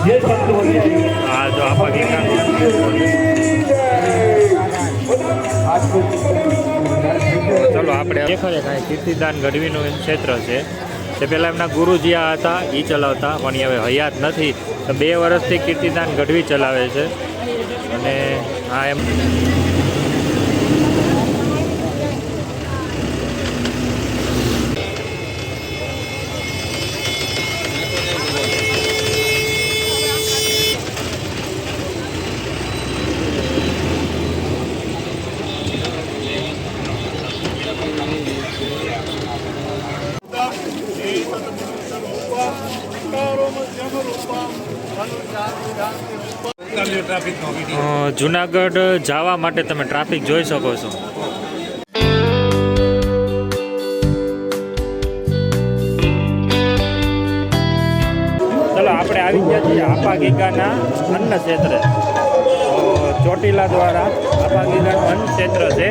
આ જો આપા ગીતા ચલો, આપણે દેખાડે કાંઈ કીર્તિદાન ગઢવીનું એમ ક્ષેત્ર છે. તે પહેલાં એમના ગુરુજી આ હતા એ ચલાવતા, પણ હવે હયાત નથી. તો બે વર્ષથી કીર્તિદાન ગઢવી ચલાવે છે. અને આ એમ જુનાગઢ જવા માટે તમે ટ્રાફિક જોઈ શકો છો. ચલો, આપણે આવી ગયા છીએ આપા ગીગાના અન્ન ક્ષેત્રે ચોટીલા દ્વારા આપા વન ક્ષેત્ર છે.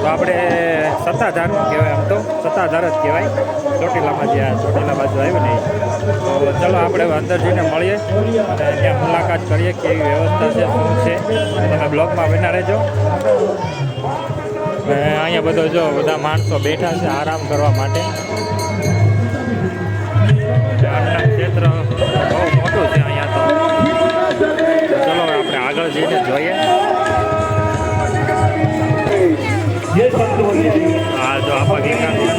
તો આપણે સત્તાધાર કહેવાય આમ તો. સત્તાધાર જ કહેવાય. ચોટીલામાં જે આ ચોટીલા બાજુ આવ્યું ને તો ચલો આપણે અંદર જઈને મળીએ અને ત્યાં મુલાકાત કરીએ કેવી વ્યવસ્થા છે, શું છે. તમે બ્લોગમાં બના રહેજો. અહીંયા બધો જો બધા માણસો બેઠા છે આરામ કરવા માટે. ક્ષેત્ર બહુ મોટું છે અહીંયા તો. ચલો આપણે આગળ જઈને જોઈએ. આ જો આપા ગીગાનું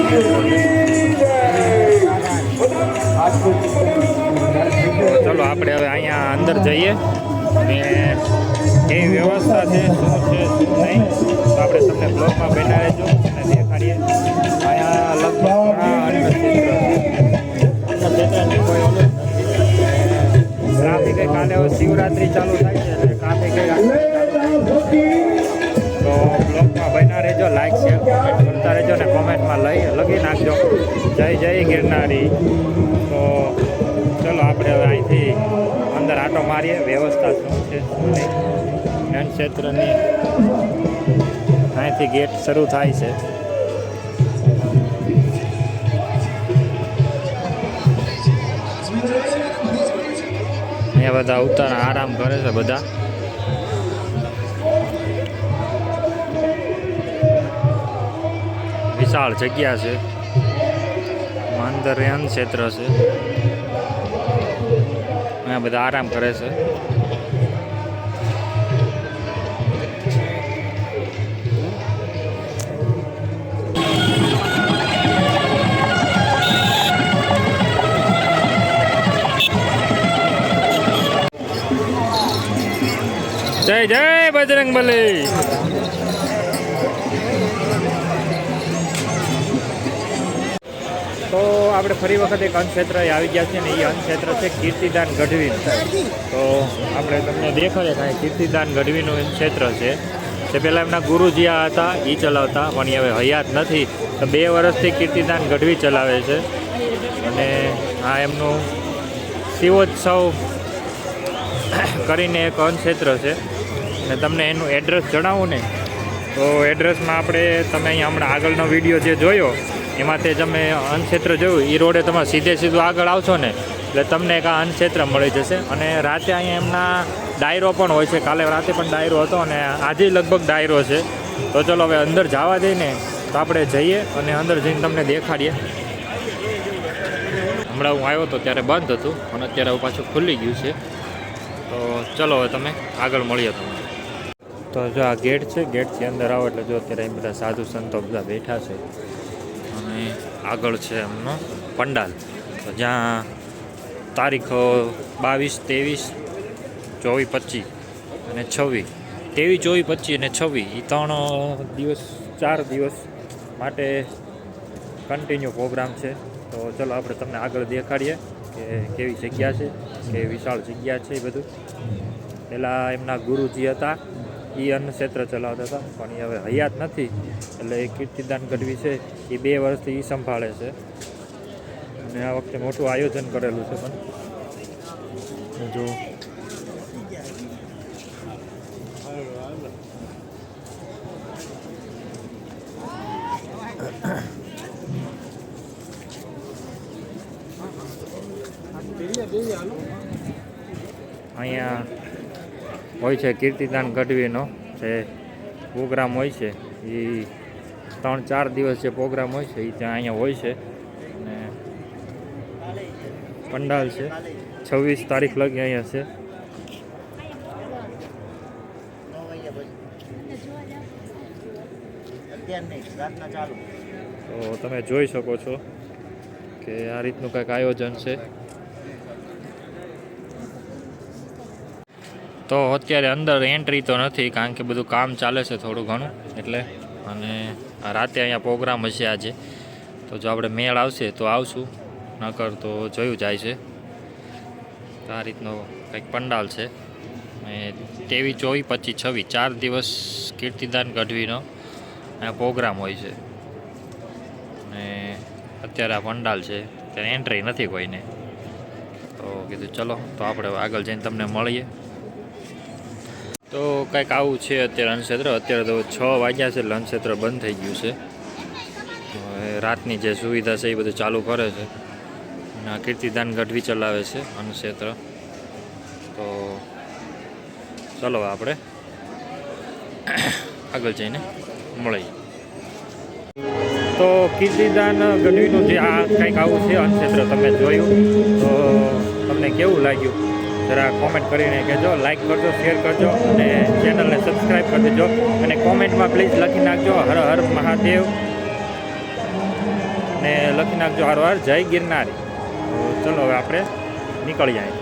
અન્ન ક્ષેત્ર ચલો આપણે હવે અહીંયા અંદર જઈએ. અને કેવી વ્યવસ્થા છે, શું છે, શું નહીં, તો આપણે તમને બ્લોગમાં બેઠા રહેજો અને દેખાડીએ. અહીંયા લગભગ ઘણા અન્ન ક્ષેત્ર છે અન્ન ક્ષેત્રની કોઈ ઓલું જ નથી ટ્રાફિક કાલે હવે શિવરાત્રી ચાલુ થાય છે, એટલે ટ્રાફિક જય જય ગિરનારી. તો ચલો આપણે હવે અહીંથી અંદર આટો મારીએ. વ્યવસ્થા શું છે, શું જ્ઞાન ક્ષેત્રની અહીંથી ગેટ શરૂ થાય છે. અહીંયા બધા ઉતાર આરામ કરે છે બધા. વિશાળ જગ્યા છે. અંદર અન્ન ક્ષેત્ર છે. અહીંયા બધા આરામ કરે છે. જય જય બજરંગ બલી આપણે ફરી વખત એક અંધક્ષેત્ર આવી ગયા છે ને એ અન્નક્ષેત્ર છે કીર્તિદાન ગઢવી તો આપણે તમને દેખાડે કાંઈ કીર્તિદાન ગઢવીનું એમ ક્ષેત્ર છે. તે પહેલાં એમના ગુરુજી આ હતા એ ચલાવતા, પણ એ હવે હયાત નથી. તો બે વર્ષથી કીર્તિદાન ગઢવી ચલાવે છે. અને આ એમનું શિવોત્સવ કરીને એક અન્નક્ષેત્ર છે. અને તમને એનું એડ્રેસ જણાવું ને? તો એડ્રેસમાં આપણે તમે અહીંયા હમણાં આગળનો વીડિયો જે જોયો એમાં તે તમે અન્નક્ષેત્ર જોયું. એ રોડે તમે સીધે સીધું આગળ આવશો ને, એટલે તમને એક આ અન્નક્ષેત્ર મળી જશે. અને રાતે અહીંયા એમના ડાયરો પણ હોય છે. કાલે રાતે પણ ડાયરો હતો અને આજે લગભગ ડાયરો છે. તો ચલો હવે અંદર જવા દઈને તો આપણે જઈએ અને અંદર જઈને તમને દેખાડીએ. હમણાં હું આવ્યો હતો ત્યારે બંધ હતું અને અત્યારે હવે પાછું ખુલ્લી ગયું છે. તો ચલો હવે તમે આગળ મળીએ તમને. તો જો આ ગેટ છે, ગેટથી અંદર આવો એટલે જો અત્યારે એમ બધા સાધુ સંતો બધા બેઠા છે. અને આગળ છે એમનો પંડાલ. તો જ્યાં તારીખો બાવીસ, ત્રેવીસ, ચોવીસ, પચીસ અને છવ્વીસ. ત્રેવીસ, ચોવીસ, પચીસ અને છવ્વીસ એ ત્રણ દિવસ, ચાર દિવસ માટે કન્ટિન્યુ પ્રોગ્રામ છે. તો ચલો આપણે તમને આગળ દેખાડીએ કે કેવી જગ્યા છે, કે વિશાળ જગ્યા છે એ બધું. પહેલાં એમના ગુરુજી હતા. એ અન્ન ક્ષેત્ર ચલાવતા હતા, પણ એ હવે હયાત નથી. એટલે એ કીર્તિદાન ગઢવી છે એ બે વર્ષથી એ સંભાળે છે. અને આ વખતે મોટું આયોજન કરેલું છે પણ. જો. અહીંયા હોય છે, કીર્તિદાન ગઢવીનો જે પ્રોગ્રામ હોય છે એ ત્રણ ચાર દિવસ જે પ્રોગ્રામ હોય છે એ ત્યાં અહીંયા હોય છે. અને પંડાલ છે, છવ્વીસ તારીખ લગી અહીંયા છે. તો તમે જોઈ શકો છો કે આ રીતનું કંઈક આયોજન છે. તો અત્યારે અંદર એન્ટ્રી તો નથી, કારણ કે બધું કામ ચાલે છે થોડું ઘણું, એટલે અને રાતે અહીંયા પ્રોગ્રામ હશે આજે. તો જો આપણે મેળ આવશે તો આવશું, નકર તો જોયું જાય છે. આ રીતનો કંઈક પંડાલ છે. તેવી ચોવીસ પચીસ, છવ્વીસ, ચાર દિવસ કીર્તિદાન ગઢવીનો પ્રોગ્રામ હોય છે. અને અત્યારે આ પંડાલ છે ત્યાં એન્ટ્રી નથી કોઈને. તો કીધું ચલો, તો આપણે આગળ જઈને તમને મળીએ. તો કંઈક આવું છે અત્યારે અન્નક્ષેત્ર અત્યારે તો છ વાગ્યા છે એટલે અન્નક્ષેત્ર બંધ થઈ ગયું છે. રાતની જે સુવિધા છે એ બધું ચાલુ કરે છે. અને કીર્તિદાન ગઢવી ચલાવે છે અન્નક્ષેત્ર તો ચલો આપણે આગળ જઈને મળીએ. તો કીર્તિદાન ગઢવીનું જે આ કંઈક આવું છે અન્નક્ષેત્ર તમે જોયું. તો તમને કેવું લાગ્યું? જરા કોમેન્ટ કરીને કહેજો લાઇક કરજો શેર કરજો અને ચેનલને સબસ્ક્રાઈબ કરી દેજો અને કોમેન્ટમાં પ્લીઝ લખી નાખજો, હર હર મહાદેવ. ને લખી નાખજો, હર હર જય ગિરનારી. તો ચલો હવે આપણે નીકળી જાય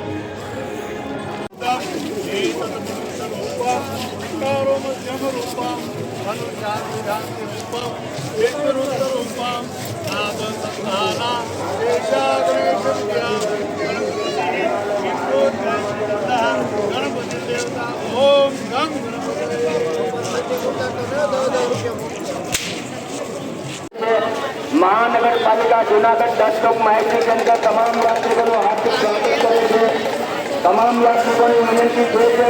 ઓમ જુનાગઢ દસ લોક માહિતી કેન્દ્ર તમામ યાત્રિકોનું હાર્દિક સ્વાગત કરે છે. તમામ યાત્રિકોની વિનંતી છે કે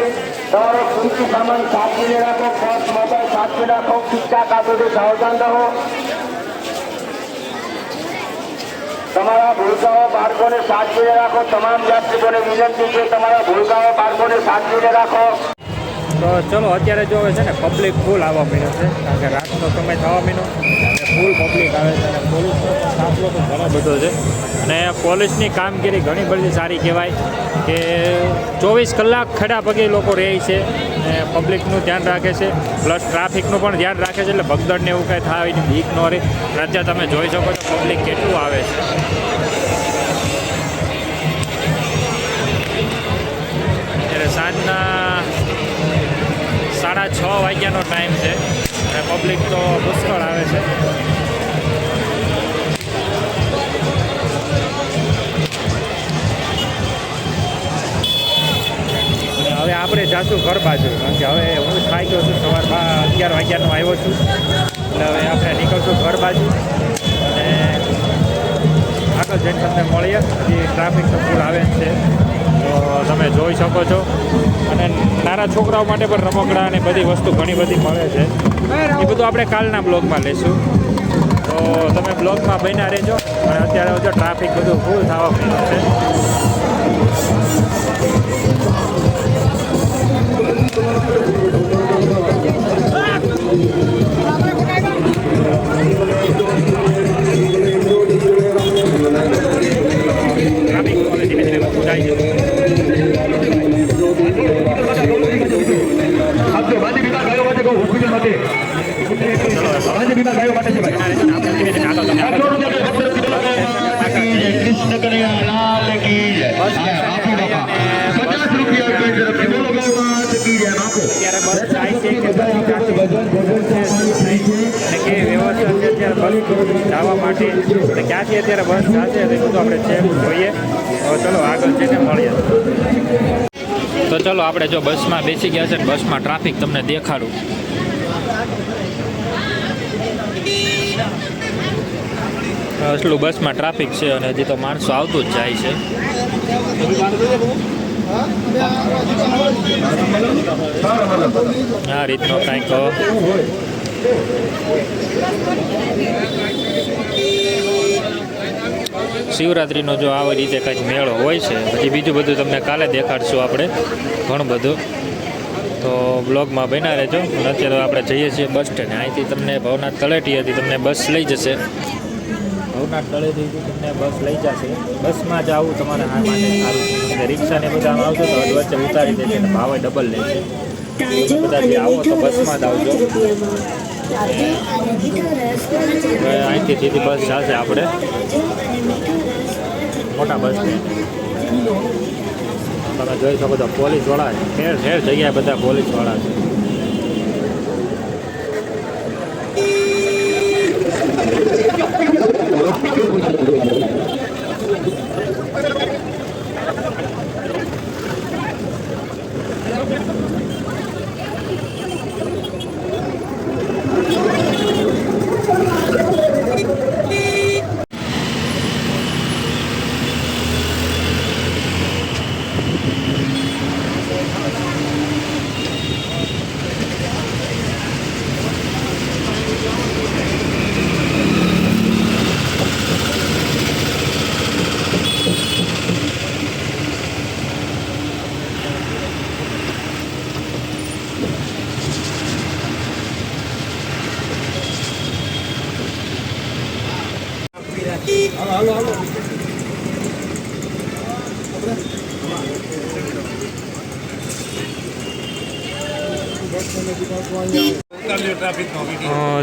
તમારો કિંમતી સામાન સાચવીને રાખો પર્સ મોબાઈલ સાચવી રાખો કિસ્સા કાગળથી સાવધાન રહો. તમારા ભૂલકાઓ બાળકોને સાચવીને રાખો. તમામ યાત્રિકોને વિનંતી છે તમારા ભૂલકાઓ બાળકોને સાચવીને રાખો. તો ચલો, અત્યારે જો છે ને પબ્લિક ફૂલ આવવા મહિનો છે. કારણ કે રાતનો સમય થવા અને ફૂલ પબ્લિક આવે છે અને પોલીસનો પણ તો ઘણો બધો છે. અને પોલીસની કામગીરી ઘણી બધી સારી કહેવાય કે ચોવીસ કલાક ખડા પગે લોકો રહે છે અને પબ્લિકનું ધ્યાન રાખે છે. પ્લસ ટ્રાફિકનું પણ ધ્યાન રાખે છે એટલે ભગદડને એવું કાંઈ થાય એની બીક ન રહે. અત્યારે તમે જોઈ શકો છો પબ્લિક કેટલું આવે છે. સાંજના સાડા છ વાગ્યાનો ટાઈમ છે. અને પબ્લિક તો પુષ્કળ આવે છે. હવે આપણે જાશું ઘર બાજુ, કારણ કે હવે હું થાઈ ગયો છું સવાર અગિયાર વાગ્યાનો આવ્યો છું. એટલે હવે આપણે નીકળશું ઘર બાજુ. અને આગળ જઈને તમને મળીએ. હજી ટ્રાફિક તો આવે છે. તમે જોઈ શકો છો. અને નાના છોકરાઓ માટે પણ રમકડા અને બધી વસ્તુ ઘણી બધી મળે છે. એ બધું આપણે કાલના બ્લોગમાં લેશું તો તમે બ્લોગમાં બન્યા રહેજો. અને અત્યારે જો ટ્રાફિક બધું ફૂલ થવા મળ્યું છે. આપજો વાદી વિભાગ ગાયો માટે કહું હોસ્પિટલ માટે વાદી વિભાગ ગાયો માટે છે ભાઈ કૃષ્ણ કનૈયા લાલ કી જય બાપુ બાપા પચાસ રૂપિયા કે તરફથી બોલો ગાયો માત કી જય બાપુ ક્યાંથી અત્યારે બસ જશે તે ચલો આગળ જઈને મળીએ તો ચલો આપણે જો બસમાં બેસી ગયા છે બસમાં ટ્રાફિક તમને દેખાડું. એટલું બસમાં ટ્રાફિક છે અને હજી તો માણસો આવતું જ જાય છે. આ રીતનો કાંઈક શિવરાત્રિનો જો આવી રીતે કંઈક મેળો હોય છે પછી બીજું બધું તમને કાલે દેખાડશું આપણે ઘણું બધું. તો બ્લોગમાં બન્યા રહેજો. અને અત્યારે આપણે જઈએ છીએ બસ સ્ટેન્ડ. અહીંથી તમને ભવનાથ તળેટી હતી તમને બસ લઈ જશે. ભવનાથ તળેટીથી તમને બસ લઈ જશે. બસમાં જ આવું તમારે આ માટે સારું. છે રિક્ષાને બધામાં આવશો તો વચ્ચે ઉતારી દેશે અને ભાવે ડબલ લે છે. બધા જે આવો તો બસમાં જ આવજો. અહીંથી સીધી બસ જશે આપણે. મોટા બસ તમે જોઈ શકો બધા પોલીસવાળા વાળા ઠેર ઠેર જગ્યાએ બધા પોલીસવાળા છે.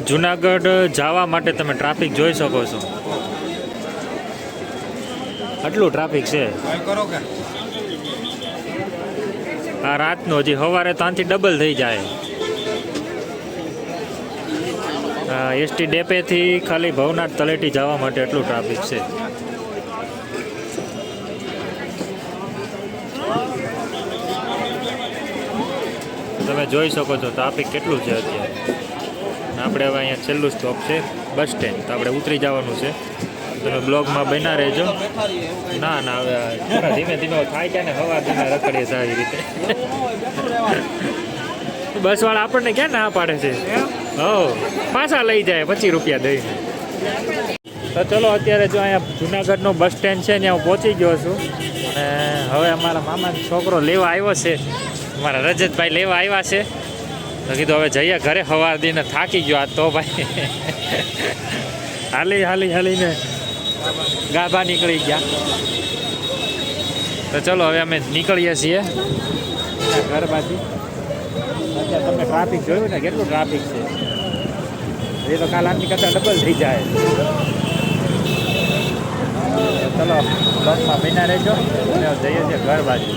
જુનાગઢ જવા માટે તમે ટ્રાફિક જોઈ શકો છો. આટલું ટ્રાફિક છે. આ રાતનો હજી સવારે ત્યાંથી ડબલ થઈ જાય. એસટી ડેપેથી ખાલી ભવનાથ તલેટી જવા માટે એટલું ટ્રાફિક છે. તમે જોઈ શકો છો ટ્રાફિક કેટલું છે અત્યારે. આપણે હવે અહીંયા છેલ્લું સ્ટોપ છે બસ સ્ટેન્ડ તો આપણે ઉતરી જવાનું છે. તમે બ્લોગમાં બન્યા રહેજો. ના ના, હવે ધીમે ધીમે થાય છે ને હવા ધીમે રખડીએ સારી રીતે. બસવાળા આપણને ક્યાં ના પાડે છે? હો, પાછા લઈ જાય, પચીસ રૂપિયા દઈને તો ચલો, અત્યારે જો અહીંયા જુનાગઢનું બસ સ્ટેન્ડ છે, ત્યાં હું પહોંચી ગયો છું. અને હવે અમારા મામાનો છોકરો લેવા આવ્યો છે. અમારા રજતભાઈ લેવા આવ્યા છે. તો કીધું હવે જઈએ ઘરે સવાર દીને થાકી ગયો આ તો ભાઈ. હાલી હાલી, હાલીને ગાભા નીકળી ગયા. તો ચલો હવે અમે નીકળીએ છીએ. ઘર બાજુ અત્યારે તમે ટ્રાફિક જોયું ને, કેટલું ટ્રાફિક છે? એ તો કાલ આમની કરતાં ડબલ થઈ જાય. ચલો બસમાં બન્યા રહેજો. જઈએ છીએ ઘર બાજુ.